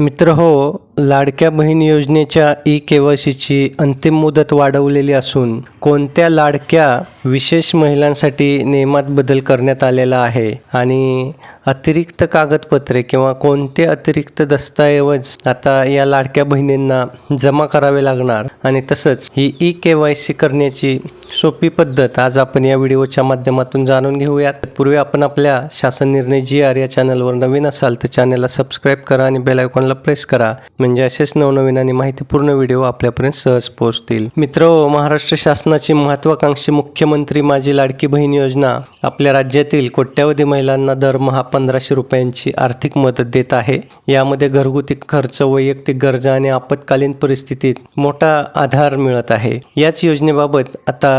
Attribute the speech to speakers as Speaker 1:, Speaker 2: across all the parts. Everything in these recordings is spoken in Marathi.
Speaker 1: मित्र हो लाडक्या बहीण योजनेच्या ई के वाय सीची अंतिम मुदत वाढवलेली असून कोणत्या लाडक्या विशेष महिलांसाठी नियमात बदल करण्यात आलेला आहे आणि अतिरिक्त कागदपत्रे किंवा कोणते अतिरिक्त दस्तऐवज आता या लाडक्या बहिणींना जमा करावे लागणार? आणि तसंच ही ई के वाय सी करण्याची सोपी पद्धत आज आपण या व्हिडिओच्या माध्यमातून जाणून घेऊयात. पूर्वी आपण आपल्या शासन निर्णय जी आर या चॅनलवर नवीन असाल तर चॅनलला सबस्क्राईब करा आणि बेल आयकॉनला प्रेस करा. म्हणजे असेच नवनवीन आणि माहितीपूर्ण व्हिडिओ आपल्यापर्यंत सहज पोहोचतील. मित्र महाराष्ट्र शासनाची महत्वाकांक्षी मुख्यमंत्री माझी लाडकी बहीण योजना आपल्या राज्यातील कोट्यावधी महिलांना दरमहा पंधराशे रुपयांची आर्थिक मदत देत आहे. यामध्ये घरगुती खर्च वैयक्तिक गरजा आणि आपत्कालीन परिस्थितीत मोठा आधार मिळत आहे. याच योजनेबाबत आता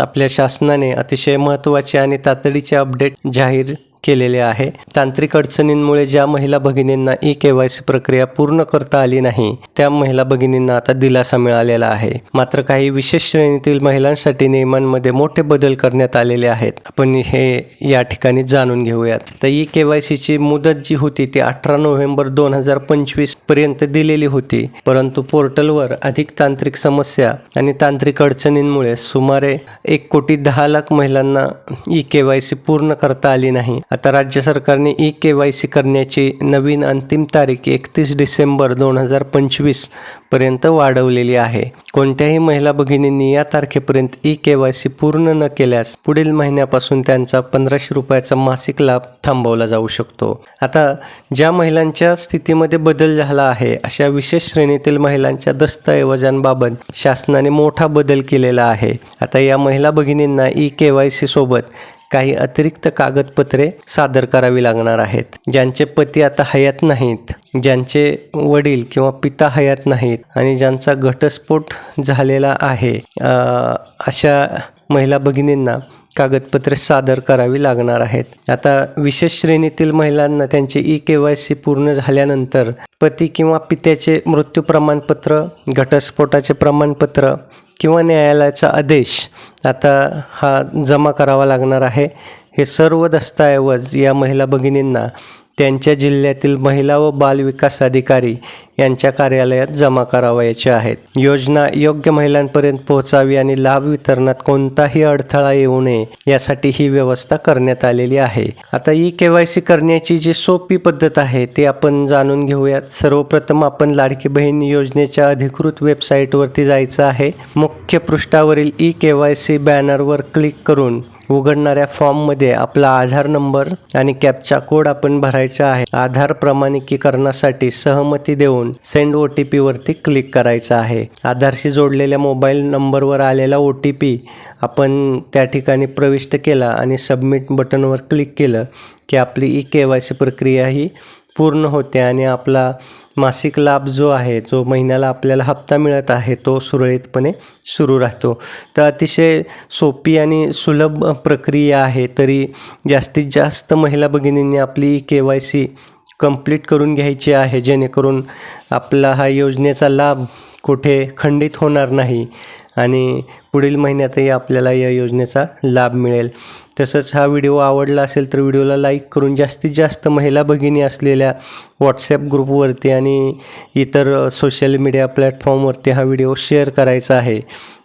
Speaker 1: आपल्या शासनाने अतिशय महत्त्वाचे आणि तातडीचे अपडेट जाहीर केलेले आहे. तांत्रिक अडचणींमुळे ज्या महिला भगिनींना ई के वाय सी प्रक्रिया पूर्ण करता आली नाही त्या महिला भगिनींना आता दिलासा मिळालेला आहे. मात्र काही विशेष श्रेणीतील महिलांसाठी नियमांमध्ये मोठे बदल करण्यात आलेले आहेत. आपण हे या ठिकाणी जाणून घेऊयात. तर ई के वाय सीची मुदत जी होती ती अठरा नोव्हेंबर दोन हजार पंचवीसपर्यंत दिलेली होती. परंतु पोर्टलवर अधिक तांत्रिक समस्या आणि तांत्रिक अडचणींमुळे सुमारे एक कोटी दहा लाख महिलांना ई के वाय सी पूर्ण करता आली नाही. आता राज्य सरकारने ई के वाय सी करण्याची नवीन अंतिम तारीख एकतीस डिसेंबर दोन हजार पंचवीसपर्यंत वाढवलेली आहे. कोणत्याही महिला भगिनींनी या तारखेपर्यंत ई के वाय सी पूर्ण न केल्यास पुढील महिन्यापासून त्यांचा पंधराशे रुपयाचा मासिक लाभ थांबवला जाऊ शकतो. आता ज्या महिलांच्या स्थितीमध्ये बदल झाला आहे अशा विशेष श्रेणीतील महिलांच्या दस्तऐवजांबाबत शासनाने मोठा बदल केलेला आहे. आता या महिला भगिनींना ई के वाय सी सोबत काही अतिरिक्त कागदपत्रे सादर करावी लागणार आहेत. ज्यांचे पती आता हयात नाहीत ज्यांचे वडील किंवा पिता हयात नाहीत आणि ज्यांचा घटस्फोट झालेला आहे अशा महिला भगिनींना कागदपत्रे सादर करावी लागणार आहेत. आता विशेष श्रेणीतील महिलांना त्यांचे ई के वाय सी पूर्ण झाल्यानंतर पती किंवा पित्याचे मृत्यू प्रमाणपत्र घटस्फोटाचे प्रमाणपत्र किंवा न्यायालयाचा आदेश आता हा जमा करावा लागणार आहे. हे सर्व दस्तऐवज या महिला भगिनींना त्यांच्या जिल्ह्यातील महिला व बाल विकास अधिकारी यांच्या कार्यालयात जमा करावयाचे आहेत. योजना योग्य महिलांपर्यंत पोहोचावी आणि लाभ वितरणात कोणताही अडथळा येऊ नये यासाठी ही व्यवस्था करण्यात आलेली आहे. आता ई के वाय सी करण्याची जी सोपी पद्धत आहे ते आपण जाणून घेऊयात. सर्वप्रथम आपण लाडकी बहीण योजनेच्या अधिकृत वेबसाईटवरती जायचं आहे. मुख्य पृष्ठावरील ई के वाय सी बॅनरवर क्लिक करून उघडणाऱ्या फॉर्ममध्ये आपला आधार नंबर आणि कॅपचा कोड आपण भरायचा आहे. आधार प्रमाणिकीकरणासाठी सहमती देऊन सेंड ओ टी पीवरती क्लिक करायचा आहे. आधारशी जोडलेल्या मोबाईल नंबरवर आलेला ओ टी पी आपण त्या ठिकाणी प्रविष्ट केला आणि सबमिट बटनवर क्लिक केलं की आपली ई के वाय सी प्रक्रिया ही पूर्ण होते आणि आपला मासिक लाभ जो आहे जो महिन्याला आपल्याला हप्ता मिळत आहे तो सुरळीतपणे सुरू राहतो. तर अतिशय सोपी आणि सुलभ प्रक्रिया आहे. तरी जास्तीत जास्त महिला भगिनींनी आपली के वाय सी कंप्लीट करून घ्यायची आहे जेणेकरून आपला हा योजनेचा लाभ कुठे खंडित होणार नाही. आणि पुढील महिन्यातही आपल्याला या योजनेचा लाभ मिळेल. तसंच हा व्हिडिओ आवडला असेल तर व्हिडिओला लाईक करून जास्तीत जास्त महिला भगिनी असलेल्या व्हॉट्सॲप ग्रुपवरती आणि इतर सोशल मीडिया प्लॅटफॉर्मवरती हा व्हिडिओ शेअर करायचा आहे.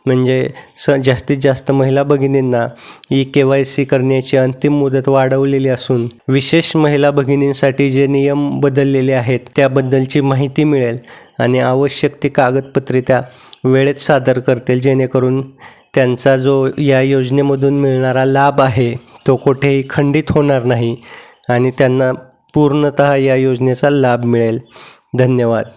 Speaker 1: म्हणजे स जास्तीत जास्त महिला भगिनींना ई के वाय सी करण्याची अंतिम मुदत वाढवलेली असून विशेष महिला भगिनींसाठी जे नियम बदललेले आहेत त्याबद्दलची माहिती मिळेल आणि आवश्यक ती कागदपत्रे त्या वेळेत सादर करतील जेणेकरून त्यांचा जो या योजनेमधून मिळणारा लाभ आहे तो कुठेही खंडित होणार नाही आणि त्यांना पूर्णतः या योजनेचा लाभ मिळेल. धन्यवाद.